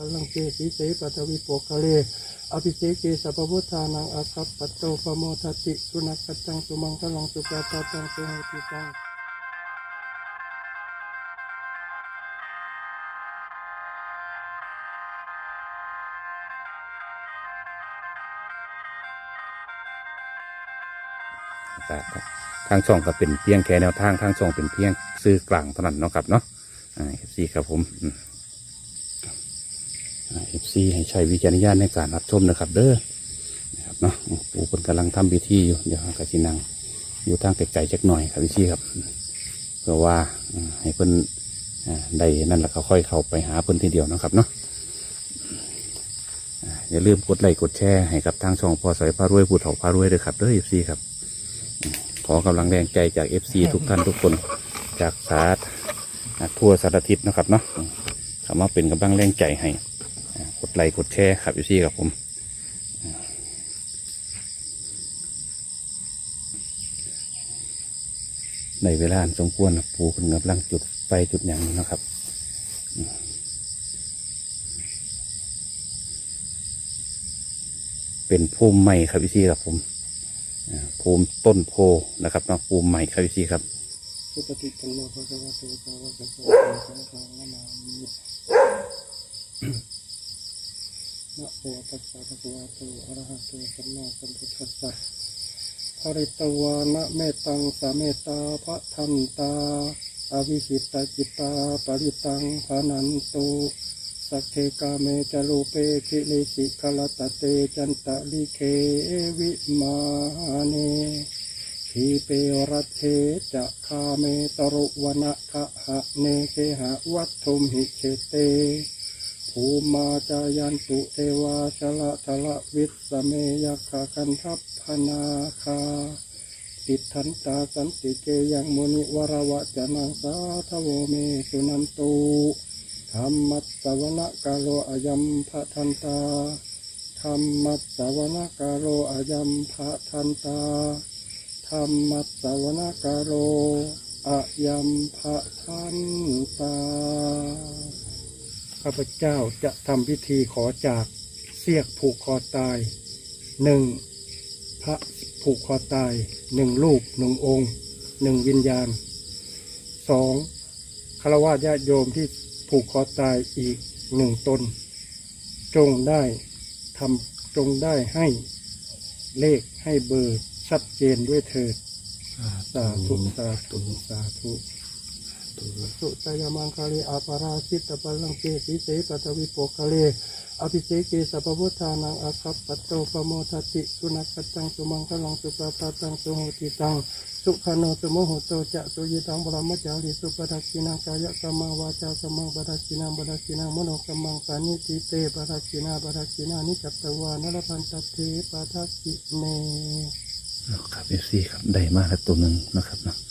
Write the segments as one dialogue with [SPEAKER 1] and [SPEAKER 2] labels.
[SPEAKER 1] ปัลลังเกสีเสปตวิโปคะเลอภิเสเกสัพพุทธานังอาคัปปัตโตปโมทติสุนักขตังสุมังคลังสุปาตาตังสุโหติตัง
[SPEAKER 2] ทางช่องก็เป็นเพียงแค่แนวทางทางช่องเป็นเพียงซื้อกลางเท่านั้นเนาะครับเนาะเอฟซีครับผม ซีให้ใช้วิจารณญาณในการรับชมนะครับ เด้อนะครับเนาะปู่คนกำลังทำพิธีอยู่เดี๋ยวกสินังอยู่ทางไกลๆจักหน่อยครับพี่ซีครับเพื่อว่าอืมให้เพิ่นอ่าได้นั่นแหละก็ค่อยเข้าไปหาเพิ่นทีเดียวเนาะครับเนาะอ่าอย่าลืมกดไลค์กดแชร์ให้กับทางช่องพอสอยพารวยผู้เฒ่าพารวยด้วยครับเด้อเอฟซีครับ ขอกำลังแรงใจจาก FC ทุกท่านทุกคนจากสาธทั่วสารทิศนะครับเนาะสามารถเป็นกำลังแรงใจให้อ่ากด ไลค์กดแชร์ครับ FC กับผมในเวลาสมควรนะปูเป็นกำลังจุดไฟจุดอย่างนี้นะครับเป็นภูมิใหม่ครับพี่ซีครับผมอ่าภูมิต้นโพนะครับนะภูมิใหม่ครับพี่ซีครับ
[SPEAKER 1] สุปฏิปันโนภะคะวะโตสาวกสังฆสังฆังนามิ นะโมตัสสะภะคะวะโตอะระหะโตสัมมาสัมพุทธัสสะภริตวานะเมตังสะเมตตาพระทันตา อวิหิตาจิตตาปริตังภานันตุสักเคกาเมจารูเปคิลิสิกาลตเตจันตะลิเควิมาเนทีเปรัตเทจะคาเมตรุวนะคะหะเนเคหะวัตถุมหิเชเต ภูมาจายันตุเทวาชละทละวิสเมยคาคันทัพพนาคาติทันตาสันติเกยังมุนิวรวะจนังสาทโวเมสุนันตุธรรมัสสวนกาโลอายัมพะทันตาธรรมัสสวนกาโลอายัมพะทันตาธรรมัสสวนกาโรอะยัมภะทันตา ข้าพเจ้าจะทำพิธีขอจากเสียกผูกคอตายหนึ่งพระผูกคอตายหนึ่งรูปหนึ่งองค์หนึ่งวิญญาณสองคารวะญาติโยมที่ผูกคอตายอีกหนึ่งตน จงได้ทำจงได้ให้เลขให้เบอร์ชัดเจนด้วยเถิดสาธุสาธุสาธุ สุตยมังคาเลอาปาราชิตตปัลลังเกสีเสปตวิโปคะเลอภิเสเกสัพพุทธานังอาคัปปัตโตปโมทติสุนัขตังสุมังคลังสุปปาตังสุโหติตังสุขโนสุโมหโตจะสุยิตังบรมจาริสุปทักขินังกายกรรมังวาจากรรมังปทักขินังปทักขินังมโนกรรมังปานิติเตปทักขินาปทักขินานิจัตตวานรพันตเทปทักขิเน
[SPEAKER 2] ครับเอฟซีครับได้มากแล้วตัวหนึ่งนะครับนะ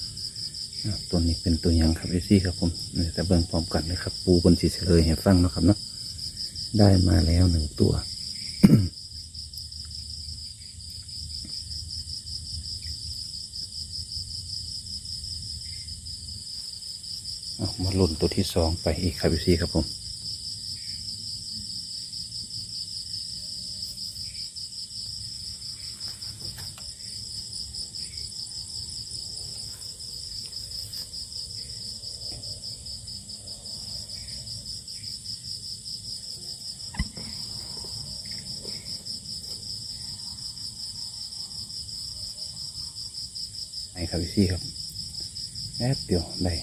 [SPEAKER 2] ตัวนี้เป็นตัวยังครับเอซี่ครับผมนี่แต่เบิ่งพร้อมกันเลยครับ ปูบนสีเฉลยเห้ฟังนาะครับเนาะได้มาแล้วหนึ่งตัวออามาลุ่นตัวที่สองไปอีกครับพี่ซีครับผม ไอ้ครับพี่ซีครับแอบเดียวได้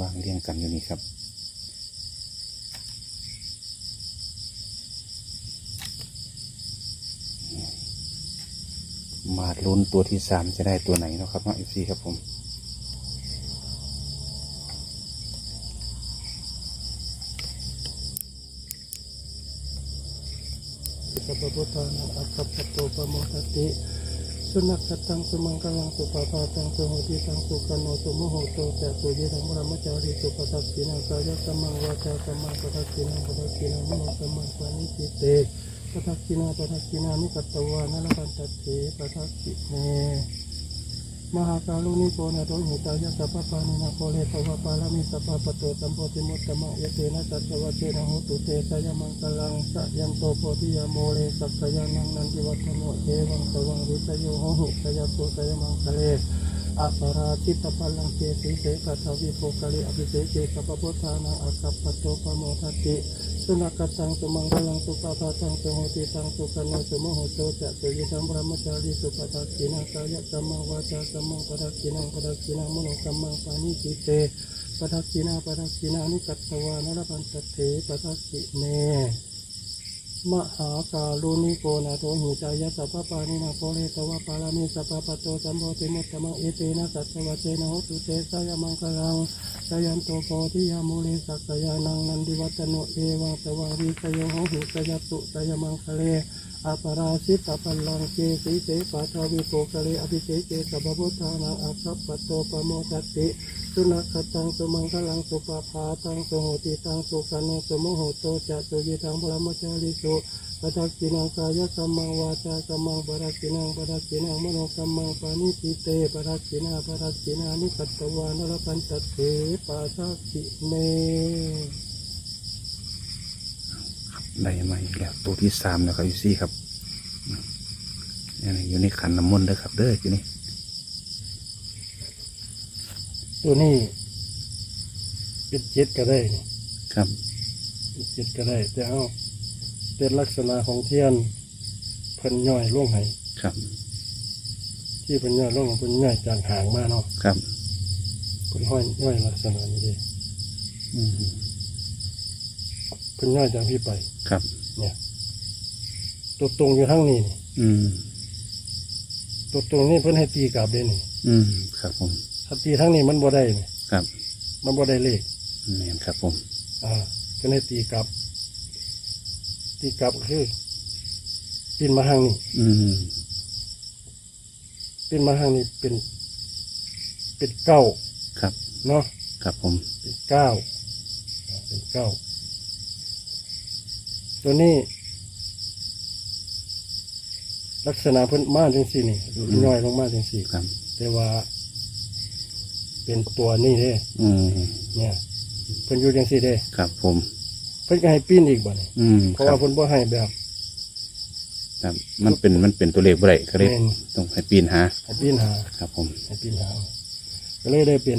[SPEAKER 2] วางเรียงกันอยู่นี่ครับ มาลุ้นตัวที่สามจะได้ตัวไหนนะครับน้องเอฟซีครับผม
[SPEAKER 1] สัพพุทธานังอัคคปโตปโมทติสุนัขตังสุมังกลังสุปาปาตังสุโหติตังสุกันโนสุโมโหโตจะสุยิรังบรมจาริสุปทักขินังกายสัมมังวาจากัมมังปทักขินังปทักขินังมโนสมมังปานิจิเต ปทักขินาปทักขินานิกัตตวานรพันตเถปทักขิเนมหาการุณิโกนะโตหิตายะสัพพานินาโคเลตวะปาลมิสัพพะปโตสัมโพธิมุตตมะยะเตนะสัจวัตเตนะโหตุเตสยมังคลังสะยันโตโพธิยาโมเลสัพยานังนันติวัฒโนเทวังสวังวิสโยโหหิสยตุสยมังคเลอัปราชิตปัลลังเกสีเสกัทวิโภคลิอภิเสกสัพพุทธานาอัคคัปปะโตปโมทติ สุนัขตังสุมังคลังสุปาปาตังสุหติตังสุกันโนสุโมโหโตจะสุยิตังบรมจารีสุปทักขินังกายกรรมวาจากรรมังปทักขินังปทักขินังมโนกรรมังปานิจิเตปทักขินาปทักขินานิกัตตวานรพันตเถปทักขิเนมหาการุณิโกนาโตหิจายะสัพพานินาโพเลตวะปารามิสัพพะโตสัมโพธิมุตตมังเอเตนะสัจวัตเตนะโหตุเตสายมังคลัง สยันโตโพธิยามุเลสักยานังนันดิวัตโนเอวังสวังวิสยโหหิสยตุสยมังคะเลอาปราชิตปัลลังเกสีเสปัทวิโกคะเลอภิเศเกสัพพุทธานังอัคคัปโตปโมทัตติสุนัขตังสุมังคลังสุปภาตังสุโหติตังสุกันโนสุโมโหโตจะสุยิทังพระมจาริสุ ปทักกินังกายกรรมังวาจากรรมังปทักกินังปทักกินังมโนกรรมังปานิจิเตปทักกินาปทักกินานิกัตตวานรพันตเถปาทักขิเน
[SPEAKER 2] ได้มาอีกแล้วตัวที่สามแล้วครับอยู่ซี่ครับอืมนี่อยู่ในขันน้ำมนต์เด้อครับเด้ออยู่นี่
[SPEAKER 1] ตัวนี้เป็นเจ็ดก็ได้นี่
[SPEAKER 2] ครับ
[SPEAKER 1] เป็นเจ็ดก็ได้แต่เอา เป็นลักษณะของเทียนเพิ่นย่อยล่วงให้
[SPEAKER 2] ครับ
[SPEAKER 1] ที่เพิ่นย่อยล่วงเพิ่นย่อยจางหางมาเนาะ
[SPEAKER 2] ครับ
[SPEAKER 1] เพิ่นห้อยย่อยลักษณะนี้เด้
[SPEAKER 2] อืม
[SPEAKER 1] เพิ่นย่อยจากพี่ไป
[SPEAKER 2] ครับ
[SPEAKER 1] เนี่ย ตัวตรงอยู่ทั้งนี้นี่
[SPEAKER 2] อืม
[SPEAKER 1] ตัวตรงนี่เพิ่นให้ตีกลับเด้นี่
[SPEAKER 2] อืม ครับผม
[SPEAKER 1] ถ้าตีทั้งนี้มันบ่ได้นี่
[SPEAKER 2] ครับ
[SPEAKER 1] มันบ่ได้เลข
[SPEAKER 2] แม่นครับผม
[SPEAKER 1] อ่าเพิ่นให้ตีกลับ ตีกลับก็คือปีนมาทางนี้
[SPEAKER 2] อืม
[SPEAKER 1] ปีนมาทางนี้เป็น เป็นเก้า
[SPEAKER 2] ครับ
[SPEAKER 1] เนาะ
[SPEAKER 2] ครับผม
[SPEAKER 1] เป็นเก้าอ่าเป็นเก้าตัวนี้ ลักษณะเพิ่นมาจังสี่นี่ย่อยลงมาจังสี่
[SPEAKER 2] ครับ
[SPEAKER 1] แต่ว่า เป็นตัวนี่เด้
[SPEAKER 2] อืม
[SPEAKER 1] เนี่ยเพิ่นอยู่จังสี่เด้
[SPEAKER 2] ครับผม
[SPEAKER 1] เพิ่นก็ให้ปีนอีกบ่นี่
[SPEAKER 2] อืม
[SPEAKER 1] เพราะ
[SPEAKER 2] ครั
[SPEAKER 1] ว่า
[SPEAKER 2] บ
[SPEAKER 1] เพิ่นบ่ให้แบบ
[SPEAKER 2] ครับ มันเป็นมันเป็นตัวเลขบ่ได้ก็เลย
[SPEAKER 1] แม่น
[SPEAKER 2] ต้องให้ปีนหา
[SPEAKER 1] ให้ปีนหา
[SPEAKER 2] ครับผม
[SPEAKER 1] ให้ปีนหาก็เลยได้เป็น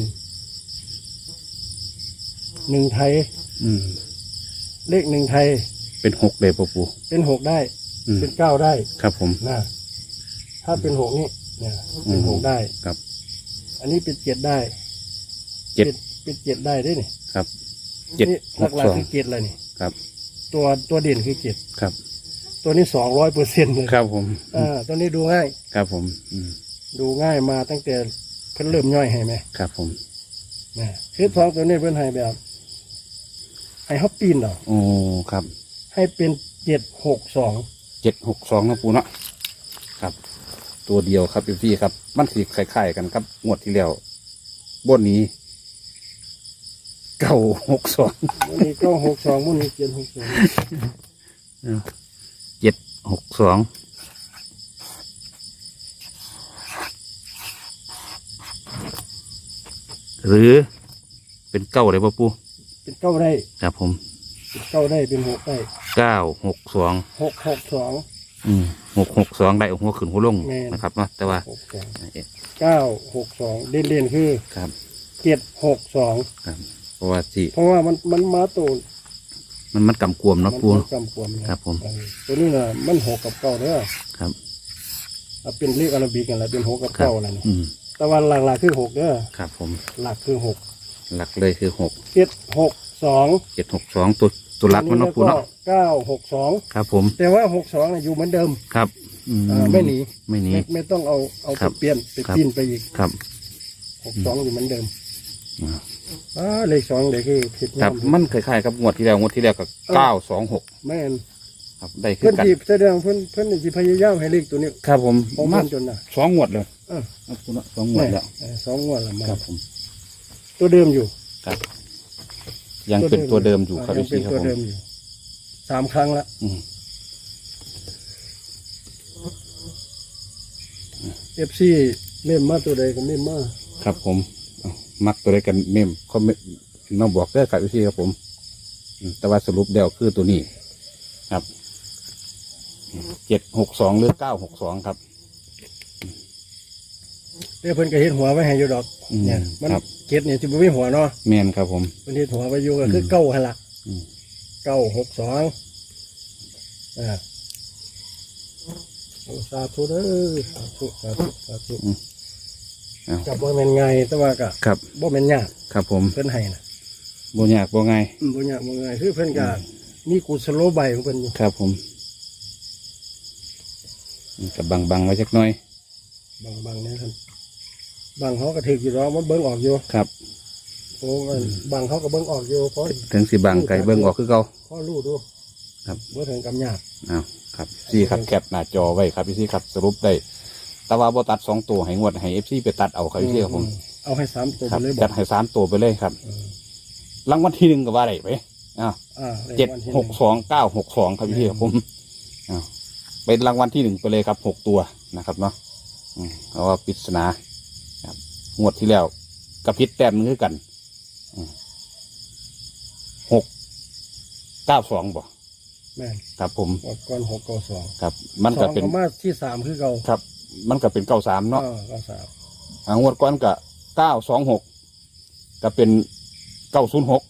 [SPEAKER 1] หนึ่งไทย
[SPEAKER 2] อืม
[SPEAKER 1] เลขหนึ่งไทย
[SPEAKER 2] เป็นหกเลยปะปู
[SPEAKER 1] เป็นหกได้
[SPEAKER 2] อืม
[SPEAKER 1] เป็นเก้าได้
[SPEAKER 2] ครับผม
[SPEAKER 1] นะถ้าเป็นหกนี่เนี่ยเป็นหกได้
[SPEAKER 2] ครับ
[SPEAKER 1] อันนี้เป็นเจ็ดได้
[SPEAKER 2] เจ็ด
[SPEAKER 1] เป็นเป็นเจ็ดได้ด้วยนี่
[SPEAKER 2] ครับ เจ็ด
[SPEAKER 1] นี่
[SPEAKER 2] หก
[SPEAKER 1] หลัก
[SPEAKER 2] สอง
[SPEAKER 1] ๆคือเจ็ดเลยนี่
[SPEAKER 2] ครับ
[SPEAKER 1] ตัวตัวเด่นคือเจ็ด
[SPEAKER 2] ครับ
[SPEAKER 1] ตัวนี้สองร้อยเปอร์เซ็นต์เลย
[SPEAKER 2] ครับผม
[SPEAKER 1] อ่าตัวนี้ดูง่าย
[SPEAKER 2] ครับผมอืม
[SPEAKER 1] ดูง่ายมาตั้งแต่เพิ่นเริ่มย่อยให้ไหม
[SPEAKER 2] ครับผม
[SPEAKER 1] นะคือสองตัวนี้เพิ่นให้แบบให้ฮอปปีนเหรอ
[SPEAKER 2] โอ้ครับ
[SPEAKER 1] ให้เป็นเจ็ดหกสอง
[SPEAKER 2] เจ็ดหกสองนะปูเนาะครับ ตัวเดียวครับพี่ครับ มันสีคล้ายๆกันครับงวดที่แล้วบนนี้ เก้าหกสอง
[SPEAKER 1] วันนี้ก็หกสองวันนี้เจ็ดหกสอง
[SPEAKER 2] เจ็ดหกสองหรือเป็นเก้าเลยป่ะปู
[SPEAKER 1] เป็นเก้าได้
[SPEAKER 2] ครับผม
[SPEAKER 1] เป็นเก้าได้เป็นหกได้
[SPEAKER 2] เก้าหกสอง
[SPEAKER 1] หกหกสอง
[SPEAKER 2] อืมหกหกสองได้หัวขึ้นหัวลง
[SPEAKER 1] แม่น
[SPEAKER 2] นะครับเนาะแต่ว่า
[SPEAKER 1] หกสองเก้าหกสองเด่นเด่นๆคือ
[SPEAKER 2] ครับ
[SPEAKER 1] เจ็ดหกสอง
[SPEAKER 2] ครับ เพราะว่าสิ
[SPEAKER 1] เพราะว่ามันมันมาตัว
[SPEAKER 2] มันมันกำกวมเนาะปู
[SPEAKER 1] มันกำกวมนะครับ
[SPEAKER 2] ผม
[SPEAKER 1] เออตัวนี้น่ะมันหกกับเก้าเด้อ
[SPEAKER 2] ครับ
[SPEAKER 1] เอาเป็นเลขอาราบิกกันแหละเป็นหกกับ
[SPEAKER 2] ครับ
[SPEAKER 1] เก้าอะไรนี่
[SPEAKER 2] อืม
[SPEAKER 1] แต่ว่าหลักๆคือหกเด้อ
[SPEAKER 2] ครับผม
[SPEAKER 1] หลักคือหก
[SPEAKER 2] หลักเลยคือหก
[SPEAKER 1] เจ็ดหกสอง
[SPEAKER 2] เจ็ดหกสองตัวตัวหลักมันเนาะปูเนาะ
[SPEAKER 1] เก้าหกสอง
[SPEAKER 2] ครับผม
[SPEAKER 1] แต่ว่าหกสองอยู่เหมือนเดิม
[SPEAKER 2] ครับอืม
[SPEAKER 1] อ่าไม่หนี
[SPEAKER 2] ไม่หนี
[SPEAKER 1] ไม่ไม่ต้องเอาเอา
[SPEAKER 2] ครั
[SPEAKER 1] ไป
[SPEAKER 2] บ
[SPEAKER 1] เปลี่ยนไป
[SPEAKER 2] ครับ
[SPEAKER 1] ปิ้นไปอีก
[SPEAKER 2] ครับ
[SPEAKER 1] หกสองอยู่เหมือนเดิม
[SPEAKER 2] อ่า
[SPEAKER 1] อ่าเลขสองเดี๋ยวคือผิด
[SPEAKER 2] ครับ
[SPEAKER 1] งาม
[SPEAKER 2] มันคล้ายๆกับงวดที่แล้วงวดที่แล้วก็เก้าสองหก
[SPEAKER 1] แม่น
[SPEAKER 2] ครับได้คื
[SPEAKER 1] เพิ่
[SPEAKER 2] อนกัน
[SPEAKER 1] จีแสดงเพิ่นเพิ่นสิพยายามให้เลขตัวนี้
[SPEAKER 2] ครับผม
[SPEAKER 1] ของ
[SPEAKER 2] มา
[SPEAKER 1] เพิ่นจนน่ะ
[SPEAKER 2] สองงวดเลย
[SPEAKER 1] เออ
[SPEAKER 2] ครับคุณสองงวดแล้ว
[SPEAKER 1] เออสองงวดละมา
[SPEAKER 2] ครับผม
[SPEAKER 1] ตัวเดิมอยู่
[SPEAKER 2] ครับ ยังเป็นตัวเดิมอยู่ครับ
[SPEAKER 1] ยั
[SPEAKER 2] พี่
[SPEAKER 1] งเป็น
[SPEAKER 2] ครับ
[SPEAKER 1] ตัว
[SPEAKER 2] ผม
[SPEAKER 1] เดิมอยู่สามครั้งละ
[SPEAKER 2] อืม
[SPEAKER 1] เอฟซีเม่มมาตัวใดก็เม่มมา
[SPEAKER 2] ครับผมเอา มักตัวใดกันเมมเขาน้องบอกได้อครับพี่ครับผมอืมแต่ว่าสรุปเดียวคือตัวนี้ครับเจ็ดหกสองหรือเก้าหกสองครับ
[SPEAKER 1] เดี๋ยวเพิ่นก็เฮ็ดหัวไว้ให้อยู่ดอก
[SPEAKER 2] อืม
[SPEAKER 1] เนี่ยมัน
[SPEAKER 2] ครับ
[SPEAKER 1] เก็ดเนี่ยสิบ่มีหัวเนาะ
[SPEAKER 2] แมนครับผม
[SPEAKER 1] เพิ่นเฮ็ดหัวไว้อยู่ก็คือเก้าหั่นล่ะ
[SPEAKER 2] อืม
[SPEAKER 1] เก้าหกสองอ่าโอ้สาธุเด้อสาธุสาธุสาธุ
[SPEAKER 2] เอา
[SPEAKER 1] กับบ่แม่นง่ายแต่ว่าก็
[SPEAKER 2] ครับ
[SPEAKER 1] บ่แม่นยาก
[SPEAKER 2] ครับผม
[SPEAKER 1] เพิ่นให้น่ะ
[SPEAKER 2] บ่ยากบ่ง่าย
[SPEAKER 1] อืมบ่ยากบ่ง่ายคือเพิ่นก็มีกุศโลบายของเพิ่นอยู่
[SPEAKER 2] ครับผมอืมกับบังบังๆไว้จักหน่อย
[SPEAKER 1] บางบางเนี่ยครับบางเขาก็ถืออยู่รอมันเบิ้งออกอยู่
[SPEAKER 2] ครับ
[SPEAKER 1] โอ้มันบางเขาก็เบิ้งออกอยู่เพราะ
[SPEAKER 2] ถึงสิบังไก่เบิ่งออกคือเก่า
[SPEAKER 1] พ่อรู้ดู
[SPEAKER 2] ครับ
[SPEAKER 1] ว่าถึงกำยาก
[SPEAKER 2] เอาครับซี่ครับแคปหน้าจอไว้ครับพี่ซี่ครับสรุปได้ แต่ว่าบ่ตัดสองตัวให้งวดให้เอฟซีไปตัดเอาครับพี่ซี่ครับผม
[SPEAKER 1] เอาให้สามตัว
[SPEAKER 2] ค
[SPEAKER 1] ไป
[SPEAKER 2] รับ
[SPEAKER 1] เลยบ
[SPEAKER 2] จั
[SPEAKER 1] อ
[SPEAKER 2] ด
[SPEAKER 1] ก
[SPEAKER 2] ให้สามตัวไปเลยครับ
[SPEAKER 1] เออ
[SPEAKER 2] รางวัลที่หนึ่งก็ว่าได้ไปอ้าว
[SPEAKER 1] อ่าลข
[SPEAKER 2] เจ็ด
[SPEAKER 1] วันที่
[SPEAKER 2] หกสองเก้าหกสองครับพี่ซี่ครับผมอ้าวเป็นรางวัลที่หนึ่งไปเลยครับหกตัวนะครับเนาะอืมเพราะว่าปริศนาครับงวดที่แล้วกระพริบแต้มนึงคือกันอืมหกเก้าสองบ่
[SPEAKER 1] แม่น
[SPEAKER 2] ครับผม
[SPEAKER 1] ออกก่อนหกเก้าสอง
[SPEAKER 2] ครับ มัน
[SPEAKER 1] ส
[SPEAKER 2] ก็
[SPEAKER 1] อง
[SPEAKER 2] เป็น
[SPEAKER 1] ก็มาที่สามคือเก่า
[SPEAKER 2] ครับ มันก็เป็นเก้าสามเนาะ
[SPEAKER 1] อ่เก้าสาม
[SPEAKER 2] อ่างวดก้อนก็เก้าสองหกก็เป็นเก้าศูนย์หก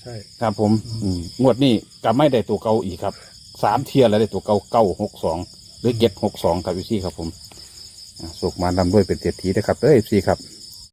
[SPEAKER 1] ใช่
[SPEAKER 2] ครับผมอืมงวดนี้ก็ไม่ได้ตัวเก่าอีกครับสามเทียร์แล้วได้ตัวเก่าเก้าหกสองหรือเจ็ดหกสองครับพี่ซี่ครับผมอ่าสุกมาดำด้วยเป็นเศรษฐีนะครับเอ้ยพี่ซี่ครับ